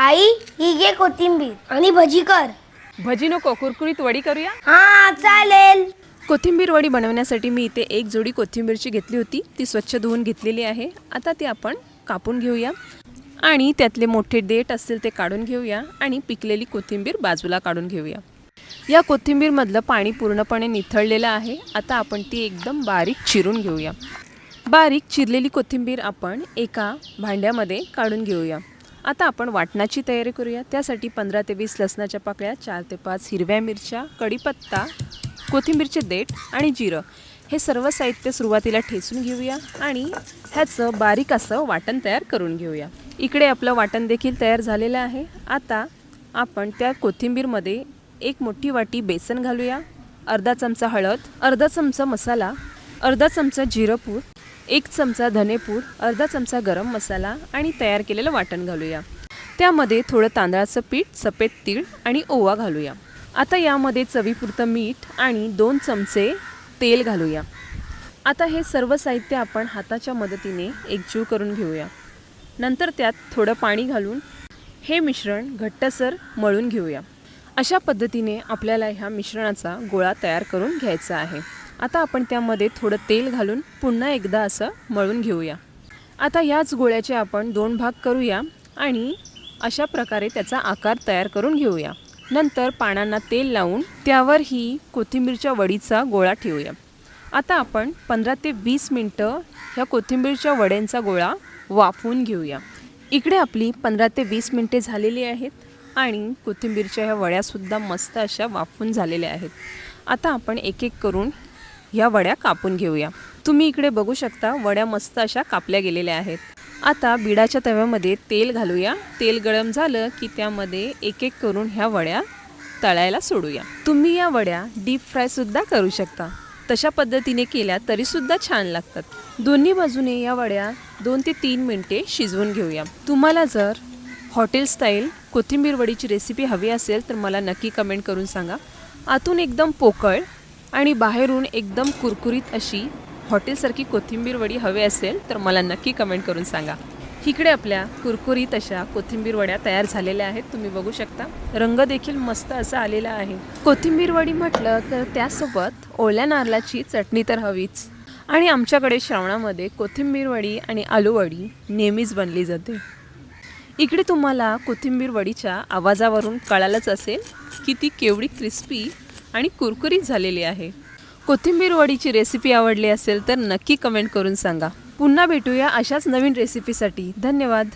आई ही घे कोथिंबीर आणि भजी कर. भजी नको कुरकुरीत वडी करूया? हा चालेल. कोथिंबीर वडी बनवण्यासाठी मी इथे एक जोडी कोथिंबीरची घेतली होती. ती स्वच्छ धुवून घेतलेली आहे. आता ती आपण कापून घेऊया. आणि त्यातले मोठे देठ असतील ते काढून घेऊया. आणि पिकलेली कोथिंबीर बाजूला काढून घेऊया. या कोथिंबीरमधलं पाणी पूर्णपणे निथळलेलं आहे. आता आपण ती एकदम बारीक चिरून घेऊया. बारीक चिरलेली कोथिंबीर आपण एका भांड्यामध्ये काढून घेऊया. आता आपण वाटणाची तयारी करूया. त्यासाठी पंधरा ते वीस लसणाच्या पाकळ्या चार ते पाच हिरव्या मिरच्या कढीपत्ता कोथिंबीरचे देठ आणि जिरं. हे सर्व साहित्य सुरुवातीला ठेचून घेऊया आणि ह्याचं बारीक असं वाटण तयार करून घेऊया. इकडे आपलं वाटण देखील तयार झालेलं आहे. आता आपण त्या कोथिंबीरमध्ये एक मोठी वाटी बेसन घालूया अर्धा चमचा हळद अर्धा चमचा मसाला अर्धा चमचा जिरंपूड एक चमचा धनेपूड अर्धा चमचा गरम मसाला आणि तयार केलेलं वाटण घालूया. त्यामध्ये थोडं तांदळाचं पीठ सफेद तीळ आणि ओवा घालूया. आता यामध्ये चवीपुरतं मीठ आणि दोन चमचे तेल घालूया. आता हे सर्व साहित्य आपण हाताच्या मदतीने एकजीव करून घेऊया. नंतर त्यात थोडं पाणी घालून हे मिश्रण घट्टसर मळून घेऊया. अशा पद्धतीने आपल्याला ह्या मिश्रणाचा गोळा तयार करून घ्यायचा आहे. आता आपण त्यामध्ये थोडं तेल घालून पुन्हा एकदा असं मळून घेऊया. आता याच गोळ्याचे आपण दोन भाग करूया आणि अशा प्रकारे त्याचा आकार तयार करून घेऊया. नंतर पानांना तेल लावून त्यावर ही कोथिंबीरच्या वडीचा गोळा ठेवूया. आता आपण पंधरा ते वीस मिनटं ह्या कोथिंबीरच्या वड्यांचा गोळा वाफवून घेऊया. इकडे आपली पंधरा ते वीस मिनटे झालेली आहेत आणि कोथिंबीरच्या ह्या वड्यासुद्धा मस्त अशा वाफवून झालेल्या आहेत. आता आपण एक एक करून ह्या वड्या कापून घेऊया. तुम्ही इकडे बघू शकता वड्या मस्त अशा कापल्या गेलेल्या आहेत. आता बिडाच्या तव्यामध्ये तेल घालूया. तेल गरम झालं की त्यामध्ये एक एक करून ह्या वड्या तळायला सोडूया. तुम्ही या वड्या डीप फ्रायसुद्धा करू शकता. तशा पद्धतीने केल्या तरीसुद्धा छान लागतात. दोन्ही बाजूने या वड्या दोन ते तीन मिनटे शिजवून घेऊया. तुम्हाला जर हॉटेल स्टाईल कोथिंबीर वडीची रेसिपी हवी असेल तर मला नक्की कमेंट करून सांगा. आतून एकदम पोकळ आणि बाहेरून एकदम कुरकुरीत अशी हॉटेलसारखी कोथिंबीर वडी हवी असेल तर मला नक्की कमेंट करून सांगा. इकडे आपल्या कुरकुरीत अशा कोथिंबीर वड्या तयार झालेल्या आहेत तुम्ही बघू शकता. रंग देखील मस्त असा आलेला आहे. कोथिंबीर वडी म्हटलं तर त्यासोबत ओल्या नारळाची चटणी तर हवीच. आणि आमच्याकडे श्रावणामध्ये कोथिंबीर वडी आणि आलू वडी नेहमीच बनली जाते. इकडे तुम्हाला कोथिंबीर वडीच्या आवाजावरून कळालंच असेल की ती केवढी क्रिस्पी आणि कुरकुरीत झालेली आहे. कोथिंबीर वडीची रेसिपी आवडली असेल तर नक्की कमेंट करून सांगा. पुन्हा भेटूया अशाच नवीन रेसिपीसाठी धन्यवाद.